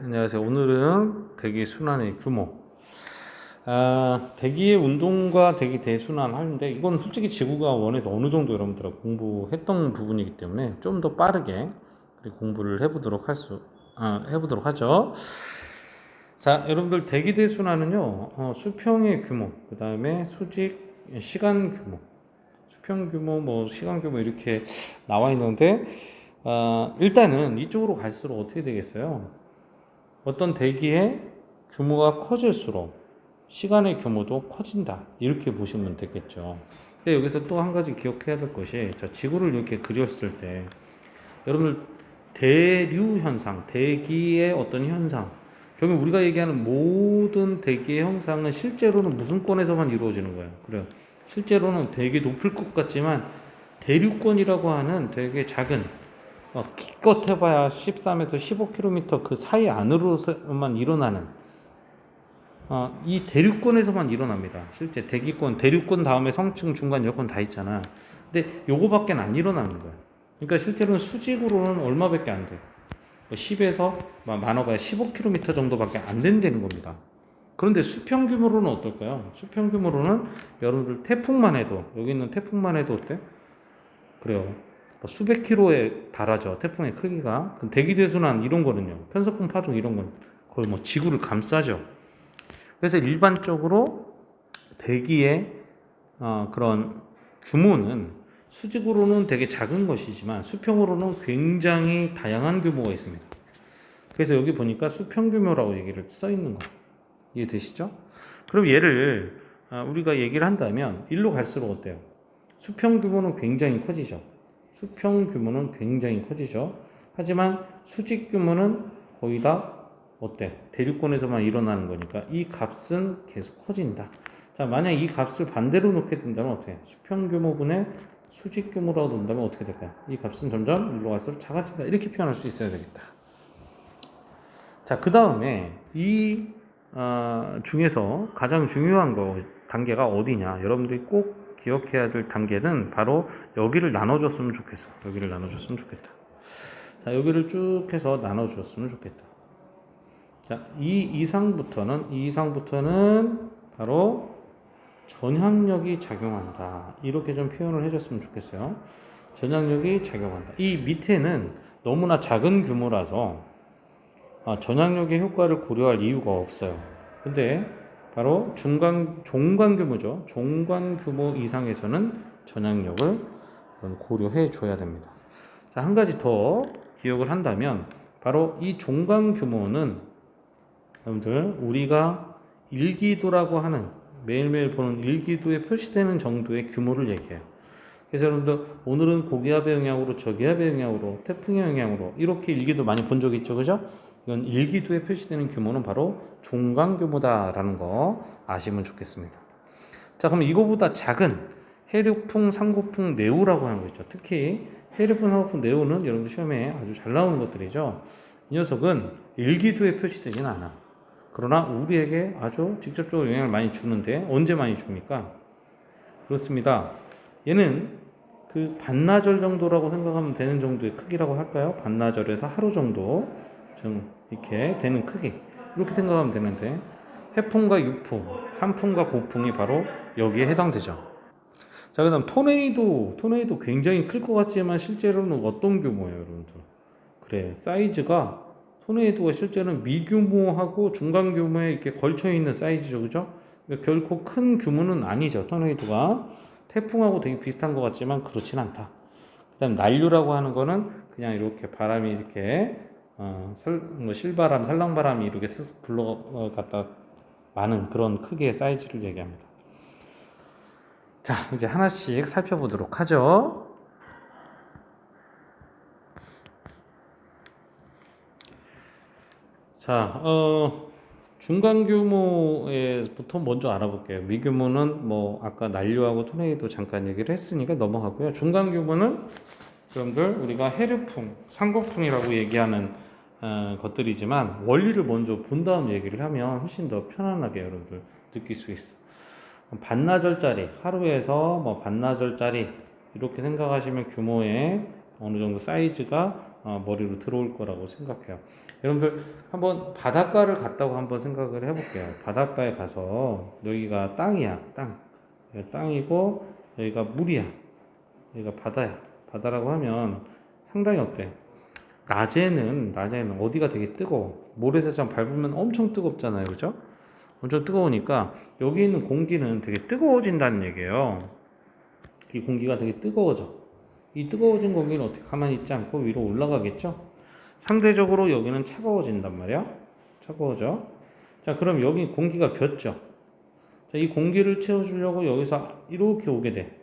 안녕하세요. 오늘은 대기 순환의 규모. 아, 대기의 운동과 대기 대순환 하는데 이건 솔직히 지구가 원해서 어느 정도 여러분들 공부했던 부분이기 때문에 좀 더 빠르게 공부를 해보도록 할 수, 아, 해보도록 하죠. 자, 여러분들 대기 대순환은요, 어, 수평의 규모, 그 다음에 수직 시간 규모, 수평 규모, 뭐 시간 규모 이렇게 나와 있는데, 아, 일단은 이쪽으로 갈수록 어떻게 되겠어요? 어떤 대기의 규모가 커질수록 시간의 규모도 커진다. 이렇게 보시면 되겠죠. 근데 여기서 또 한 가지 기억해야 될 것이 자, 지구를 이렇게 그렸을 때 여러분들 대류 현상, 대기의 어떤 현상 결국 우리가 얘기하는 모든 대기의 현상은 실제로는 무슨 권에서만 이루어지는 거예요. 그래요. 실제로는 되게 높을 것 같지만 대류권이라고 하는 되게 작은 어, 기껏 해봐야 13에서 15km 그 사이 안으로만 일어나는 어, 이 대륙권에서만 일어납니다. 실제 대기권, 대륙권 다음에 성층, 중간, 여권 다 있잖아. 근데 요거밖에 안 일어나는 거야. 그러니까 실제로는 수직으로는 얼마밖에 안 돼. 10에서 만화가 15km 정도밖에 안 된다는 겁니다. 그런데 수평 규모로는 어떨까요? 수평 규모로는 여러분들 태풍만 해도 여기 있는 태풍만 해도 어때? 그래요. 뭐 수백 킬로에 달하죠. 태풍의 크기가. 그 대기 대순환 이런 거는요. 편서풍 파동 이런 건 거의 뭐 지구를 감싸죠. 그래서 일반적으로 대기의 어, 그런 규모는 수직으로는 되게 작은 것이지만 수평으로는 굉장히 다양한 규모가 있습니다. 그래서 여기 보니까 수평 규모라고 얘기를 써 있는 거 이해되시죠? 그럼 얘를 아, 우리가 얘기를 한다면 일로 갈수록 어때요? 수평 규모는 굉장히 커지죠. 수평 규모는 굉장히 커지죠. 하지만 수직 규모는 거의 다 어때? 대륙권에서만 일어나는 거니까 이 값은 계속 커진다. 자, 만약 이 값을 반대로 놓게 된다면 어떻게? 수평 규모분의 수직 규모라고 놓는다면 어떻게 될까요? 이 값은 점점 일로 갈수록 작아진다. 이렇게 표현할 수 있어야 되겠다. 자, 그 다음에 이 어, 중에서 가장 중요한 거 단계가 어디냐? 여러분들이 꼭 기억해야 될 단계는 바로 여기를 나눠줬으면 좋겠어. 여기를 나눠줬으면 좋겠다. 자, 여기를 쭉 해서 나눠줬으면 좋겠다. 자, 이 이상부터는 이 이상부터는 바로 전향력이 작용한다. 이렇게 좀 표현을 해줬으면 좋겠어요. 전향력이 작용한다. 이 밑에는 너무나 작은 규모라서 아, 전향력의 효과를 고려할 이유가 없어요. 근데 바로 중간 종간 규모죠. 종간 규모 이상에서는 전향력을 고려해 줘야 됩니다. 자, 한 가지 더 기억을 한다면 바로 이 종간 규모는 여러분들 우리가 일기도라고 하는 매일매일 보는 일기도에 표시되는 정도의 규모를 얘기해요. 그래서 여러분들 오늘은 고기압의 영향으로 저기압의 영향으로 태풍의 영향으로 이렇게 일기도 많이 본적 있죠, 그죠? 이건 일기도에 표시되는 규모는 바로 종강 규모다라는 거 아시면 좋겠습니다. 자, 그럼 이거보다 작은 해륙풍, 상고풍, 내우라고 하는 거 있죠. 특히 해륙풍, 상고풍, 내우는 여러분 시험에 아주 잘 나오는 것들이죠. 이 녀석은 일기도에 표시되진 않아. 그러나 우리에게 아주 직접적으로 영향을 많이 주는데 언제 많이 줍니까? 그렇습니다. 얘는 그 반나절 정도라고 생각하면 되는 정도의 크기라고 할까요? 반나절에서 하루 정도 좀 이렇게 되는 크기 이렇게 생각하면 되는데 해풍과 유풍, 산풍과 고풍이 바로 여기에 해당되죠. 자, 그 다음 토네이도 토네이도 굉장히 클 것 같지만 실제로는 어떤 규모예요, 여러분들? 그래, 사이즈가 토네이도가 실제는 미규모하고 중간 규모에 이렇게 걸쳐 있는 사이즈죠, 그죠? 그러니까 결코 큰 규모는 아니죠, 토네이도가 태풍하고 되게 비슷한 것 같지만 그렇진 않다. 그다음 난류라고 하는 거는 그냥 이렇게 바람이 이렇게 어, 설, 뭐 실바람, 살랑바람이 이렇게 쓱 불러갔다 많은 그런 크기의 사이즈를 얘기합니다. 자, 이제 하나씩 살펴보도록 하죠. 자, 어, 중간 규모에부터 먼저 알아볼게요. 미규모는 뭐 아까 난류하고 토네이도 잠깐 얘기를 했으니까 넘어가고요. 중간 규모는 여러분들 우리가 해류풍, 상고풍이라고 얘기하는 어, 것들이지만 원리를 먼저 본 다음 얘기를 하면 훨씬 더 편안하게 여러분들 느낄 수 있어. 반나절짜리 하루에서 뭐 반나절짜리 이렇게 생각하시면 규모의 어느 정도 사이즈가 어, 머리로 들어올 거라고 생각해요. 여러분들 한번 바닷가를 갔다고 한번 생각을 해볼게요. 바닷가에 가서 여기가 땅이야, 땅. 여기가 땅이고 여기가 물이야. 여기가 바다야. 바다라고 하면 상당히 어때? 낮에는 낮에는 어디가 되게 뜨거워. 모래사장 밟으면 엄청 뜨겁잖아요, 그죠? 엄청 뜨거우니까 여기 있는 공기는 되게 뜨거워진다는 얘기예요. 이 공기가 되게 뜨거워져. 이 뜨거워진 공기는 어떻게 가만히 있지 않고 위로 올라가겠죠? 상대적으로 여기는 차가워진단 말이야. 차가워져. 자, 그럼 여기 공기가 폈죠. 자, 이 공기를 채워주려고 여기서 이렇게 오게 돼.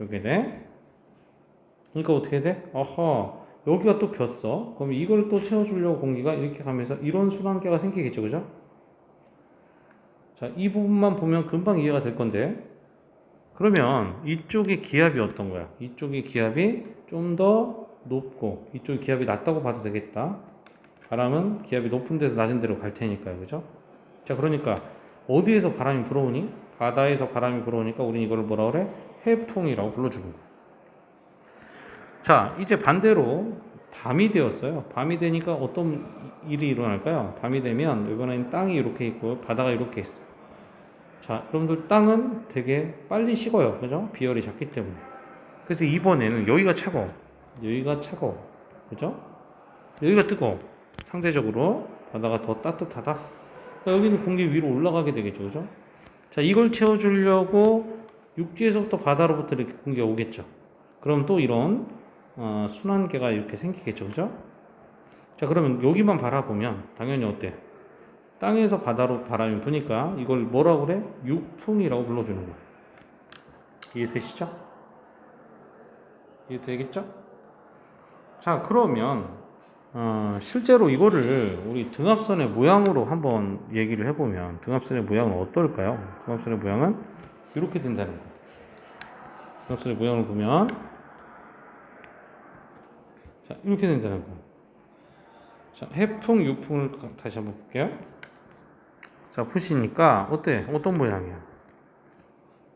오게 돼. 그러니까 어떻게 돼? 어허, 여기가 또 폈어. 그럼 이걸 또 채워주려고 공기가 이렇게 가면서 이런 순환계가 생기겠죠, 그죠? 자, 이 부분만 보면 금방 이해가 될 건데. 그러면 이쪽의 기압이 어떤 거야? 이쪽의 기압이 좀 더 높고 이쪽 기압이 낮다고 봐도 되겠다. 바람은 기압이 높은 데서 낮은 데로 갈 테니까요. 그죠? 자, 그러니까 어디에서 바람이 불어오니? 바다에서 바람이 불어오니까 우리는 이걸 뭐라 그래? 해풍이라고 불러주는 거야. 자, 이제 반대로 밤이 되었어요. 밤이 되니까 어떤 일이 일어날까요? 밤이 되면 이번엔 땅이 이렇게 있고 바다가 이렇게 있어요. 자, 여러분들 땅은 되게 빨리 식어요. 그죠? 비열이 작기 때문에. 그래서 이번에는 여기가 차가워. 여기가 차가워. 그죠? 여기가 뜨거워. 상대적으로 바다가 더 따뜻하다. 그러니까 여기는 공기 위로 올라가게 되겠죠. 그죠? 자, 이걸 채워주려고 육지에서부터 바다로부터 이렇게 공기가 오겠죠. 그럼 또 이런 어, 순환계가 이렇게 생기겠죠. 그죠? 자, 그러면 여기만 바라보면 당연히 어때? 땅에서 바다로 바람이 부니까 이걸 뭐라고 그래? 육풍이라고 불러주는 거예요. 이해되시죠? 이해되겠죠? 자, 그러면 어, 실제로 이거를 우리 등압선의 모양으로 한번 얘기를 해보면 등압선의 모양은 어떨까요? 등압선의 모양은 이렇게 된다는 거예요. 등압선의 모양을 보면 자, 이렇게 된다는 거예요. 자, 해풍, 유풍을 다시 한번 볼게요. 자, 보시니까 어때? 어떤 모양이야?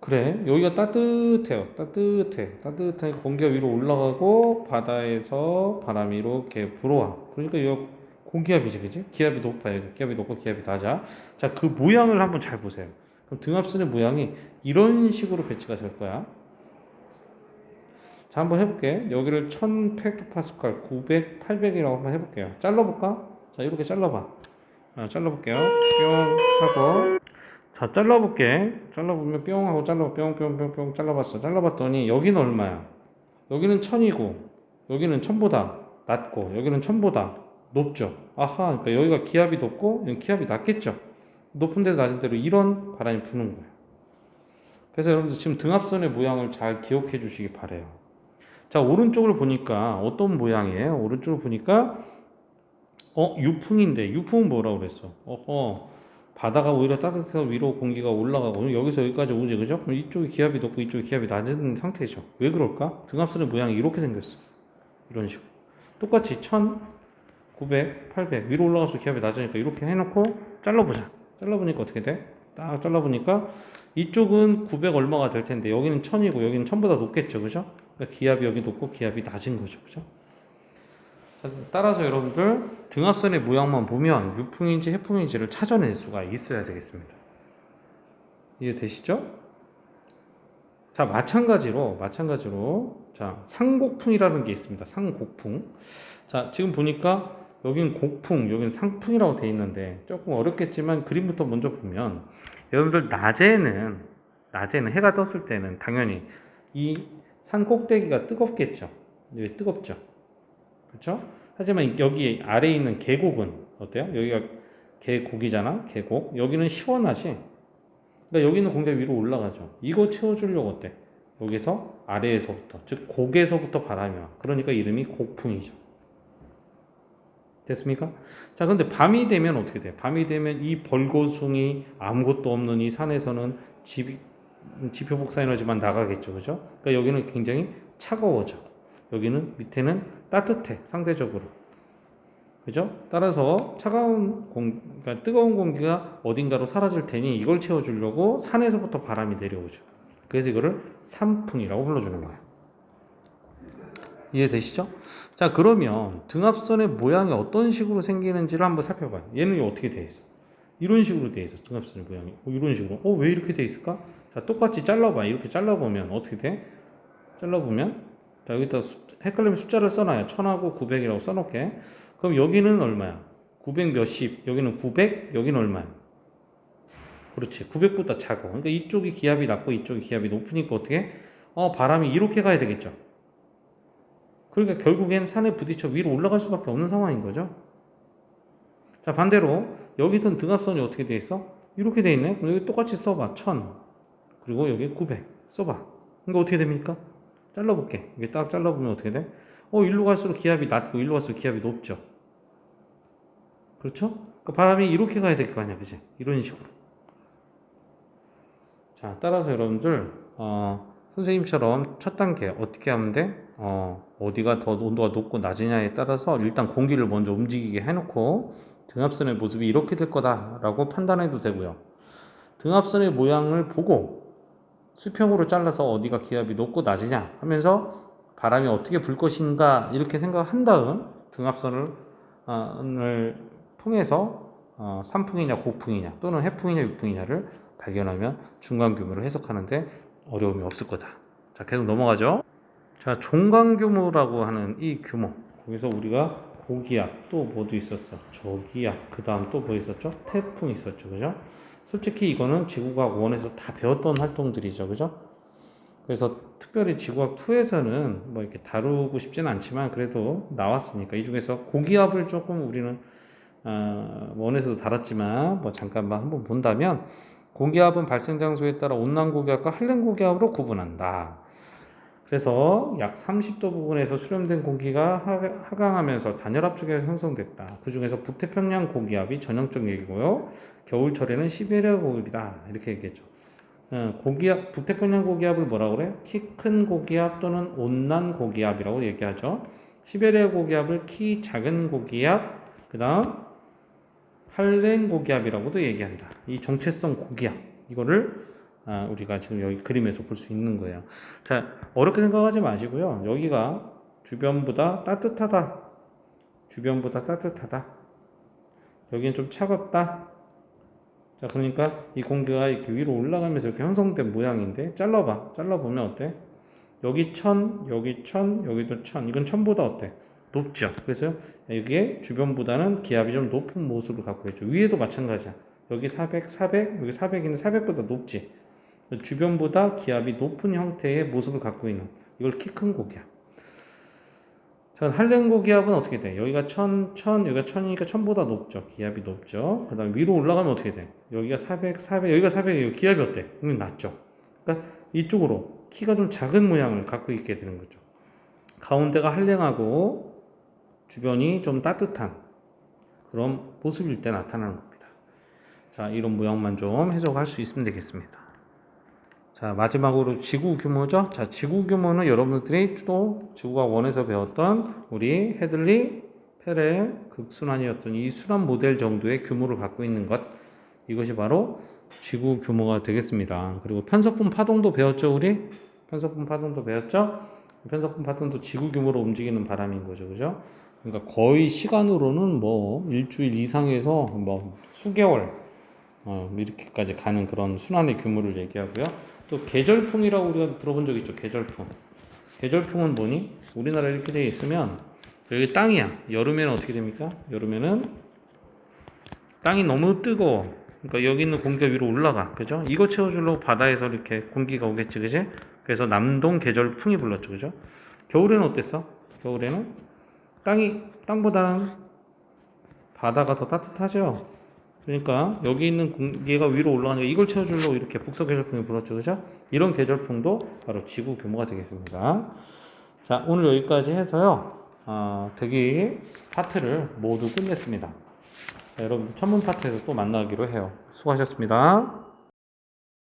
그래, 여기가 따뜻해요. 따뜻해. 따뜻하게 공기가 위로 올라가고 바다에서 바람이 이렇게 불어와. 그러니까 여 공기압이지, 그지? 기압이 높아요. 기압이 높고 기압이 낮아. 자, 그 모양을 한번 잘 보세요. 그럼 등압선의 모양이 이런 식으로 배치가 될 거야. 자, 한번 해볼게. 여기를 1000헥토파스칼, 900, 800이라고 한번 해볼게요. 잘라볼까? 자, 이렇게 잘라봐. 아, 잘라볼게요. 뿅 하고. 자, 잘라볼게. 잘라보면 뿅 하고 잘라, 뿅, 뿅, 뿅, 뿅 잘라봤어. 잘라봤더니 여기는 얼마야? 여기는 1000이고, 여기는 1000보다 낮고, 여기는 1000보다 높죠. 아하, 그러니까 여기가 기압이 높고, 여기 기압이 낮겠죠. 높은 데서 낮은 데로 이런 바람이 부는 거예요. 그래서 여러분들 지금 등압선의 모양을 잘 기억해 주시기 바래요. 자, 오른쪽을 보니까 어떤 모양이에요? 오른쪽을 보니까 어, 유풍인데 유풍은 뭐라고 그랬어? 어허, 바다가 오히려 따뜻해서 위로 공기가 올라가고 여기서 여기까지 오지, 그죠? 그럼 이쪽이 기압이 높고 이쪽이 기압이 낮은 상태죠. 왜 그럴까? 등압선의 모양이 이렇게 생겼어. 이런 식으로. 똑같이 1000, 900, 800 위로 올라가서 기압이 낮으니까 이렇게 해놓고 잘라보자. 잘라보니까 어떻게 돼? 딱 잘라보니까 이쪽은 900 얼마가 될 텐데 여기는 1000이고 여기는 1000보다 높겠죠, 그죠? 그러니까 기압이 여기 높고 기압이 낮은 거죠, 그죠? 자, 따라서 여러분들 등압선의 모양만 보면 유풍인지 해풍인지를 찾아낼 수가 있어야 되겠습니다. 이해되시죠? 자, 마찬가지로 마찬가지로 자, 상곡풍이라는 게 있습니다. 상곡풍. 자, 지금 보니까 여긴 곡풍, 여긴 상풍이라고 돼 있는데 조금 어렵겠지만 그림부터 먼저 보면 여러분들 낮에는 낮에는 해가 떴을 때는 당연히 이 산 꼭대기가 뜨겁겠죠. 왜 뜨겁죠? 그렇죠? 하지만 여기 아래에 있는 계곡은 어때요? 여기가 계곡이잖아. 계곡. 여기는 시원하지. 그러니까 여기는 공기가 위로 올라가죠. 이거 채워주려고 어때? 여기서 아래에서부터 즉 곡에서부터 바람이 와. 그러니까 이름이 곡풍이죠. 됐습니까? 자, 근데 밤이 되면 어떻게 돼? 밤이 되면 이 벌거숭이 아무것도 없는 이 산에서는 집, 지표 복사 에너지만 나가겠죠. 그죠? 그러니까 여기는 굉장히 차가워져. 여기는 밑에는 따뜻해. 상대적으로. 그죠? 따라서 차가운 공, 그러니까 뜨거운 공기가 어딘가로 사라질 테니 이걸 채워주려고 산에서부터 바람이 내려오죠. 그래서 이거를 산풍이라고 불러주는 거예요. 이해되시죠? 자, 그러면 등압선의 모양이 어떤 식으로 생기는지를 한번 살펴봐요. 얘는 어떻게 돼 있어? 이런 식으로 돼 있어. 등압선의 모양이. 어, 이런 식으로. 어, 왜 이렇게 돼 있을까? 자, 똑같이 잘라봐. 이렇게 잘라보면 어떻게 돼? 잘라보면 자, 여기다 수- 헷갈리면 숫자를 써놔요. 1000하고 900이라고 써놓게. 그럼 여기는 얼마야? 900 몇십, 여기는 900, 여기는 얼마야? 그렇지. 900보다 작아. 그러니까 이쪽이 기압이 낮고 이쪽이 기압이 높으니까 어떻게? 어, 바람이 이렇게 가야 되겠죠. 그러니까 결국엔 산에 부딪혀 위로 올라갈 수밖에 없는 상황인 거죠. 자, 반대로 여기선 등압선이 어떻게 돼 있어? 이렇게 돼 있네. 그럼 여기 똑같이 써봐. 1000. 그리고 여기 900. 써봐. 그러니까 어떻게 됩니까? 잘라볼게. 이게 딱 잘라보면 어떻게 돼? 어, 일로 갈수록 기압이 낮고 일로 갈수록 기압이 높죠. 그렇죠? 그러니까 바람이 이렇게 가야 될 거 아니야, 그지? 이런 식으로. 자, 따라서 여러분들 어, 선생님처럼 첫 단계 어떻게 하면 돼? 어, 어디가 더 온도가 높고 낮으냐에 따라서 일단 공기를 먼저 움직이게 해놓고 등압선의 모습이 이렇게 될 거다라고 판단해도 되고요. 등압선의 모양을 보고 수평으로 잘라서 어디가 기압이 높고 낮으냐 하면서 바람이 어떻게 불 것인가 이렇게 생각한 다음 등압선을 어, 을 통해서 어, 산풍이냐 고풍이냐 또는 해풍이냐 육풍이냐를 발견하면 중간 규모를 해석하는데 어려움이 없을 거다. 자, 계속 넘어가죠. 자, 종강 규모라고 하는 이 규모. 거기서 우리가 고기압 또 뭐도 있었어. 저기압. 그 다음 또 뭐 있었죠? 태풍 있었죠. 그죠? 솔직히 이거는 지구과학 1에서 다 배웠던 활동들이죠. 그죠? 그래서 특별히 지구학 2에서는 뭐 이렇게 다루고 싶지는 않지만 그래도 나왔으니까 이 중에서 고기압을 조금 우리는 어, 원에서도 다뤘지만 뭐 잠깐만 한번 본다면 고기압은 발생 장소에 따라 온난 고기압과 한랭 고기압으로 구분한다. 그래서 약 30도 부근에서 수렴된 공기가 하- 하강하면서 단열압 쪽에서 형성됐다. 그 중에서 북태평양 고기압이 전형적 얘기고요. 겨울철에는 시베리아 고기압이다. 이렇게 얘기했죠. 어, 고기압, 북태평양 고기압을 뭐라고 그래? 키큰 고기압 또는 온난 고기압이라고 얘기하죠. 시베리아 고기압을 키 작은 고기압, 그 다음 한랭 고기압이라고도 얘기한다. 이 정체성 고기압 이거를 아, 우리가 지금 여기 그림에서 볼 수 있는 거예요. 자 어렵게 생각하지 마시고요. 여기가 주변보다 따뜻하다. 주변보다 따뜻하다. 여기는 좀 차갑다. 자 그러니까 이 공기가 이렇게 위로 올라가면서 이렇게 형성된 모양인데 잘라봐. 잘라보면 어때? 여기 천, 여기 천, 여기도 천. 이건 천보다 어때? 높죠. 그래서 여기에 주변보다는 기압이 좀 높은 모습을 갖고 있죠. 위에도 마찬가지야. 여기 400, 400, 여기 400인데 400보다 높지. 주변보다 기압이 높은 형태의 모습을 갖고 있는 이걸 키 큰 고기압. 자, 한랭 고기압은 어떻게 돼? 여기가 1000, 1000, 여기가 1000이니까 1000보다 높죠. 기압이 높죠. 그 다음에 위로 올라가면 어떻게 돼? 여기가 400, 400, 여기가 400, 기압이 어때? 음, 낮죠. 그러니까 이쪽으로 키가 좀 작은 모양을 갖고 있게 되는 거죠. 가운데가 한랭하고 주변이 좀 따뜻한 그런 모습일 때 나타나는 겁니다. 자, 이런 모양만 좀 해석할 수 있으면 되겠습니다. 자, 마지막으로 지구 규모죠. 자, 지구 규모는 여러분들이 또 지구가 원에서 배웠던 우리 헤들리 페렐 극순환이었던 이 순환 모델 정도의 규모를 갖고 있는 것. 이것이 바로 지구 규모가 되겠습니다. 그리고 편석분 파동도 배웠죠, 우리? 편석분 파동도 배웠죠? 편석분 파동도 지구 규모로 움직이는 바람인 거죠, 그죠? 그러니까 거의 시간으로는 뭐 일주일 이상에서 뭐 수개월 어, 이렇게까지 가는 그런 순환의 규모를 얘기하고요. 또 계절풍이라고 우리가 들어본 적 있죠. 계절풍. 계절풍은 뭐니? 우리나라 이렇게 돼 있으면 여기 땅이야. 여름에는 어떻게 됩니까? 여름에는 땅이 너무 뜨거워. 그러니까 여기 있는 공기가 위로 올라가. 그죠? 이거 채워주려고 바다에서 이렇게 공기가 오겠지. 그지? 그래서 남동 계절풍이 불렀죠. 그죠? 겨울에는 어땠어? 겨울에는 땅이 땅보다는 바다가 더 따뜻하죠. 그러니까 여기 있는 공기가 위로 올라가니까 이걸 채워주려고 이렇게 북서 계절풍이 불었죠, 그죠? 이런 계절풍도 바로 지구 규모가 되겠습니다. 자, 오늘 여기까지 해서요. 어, 대기 파트를 모두 끝냈습니다. 자, 여러분들 천문 파트에서 또 만나기로 해요. 수고하셨습니다.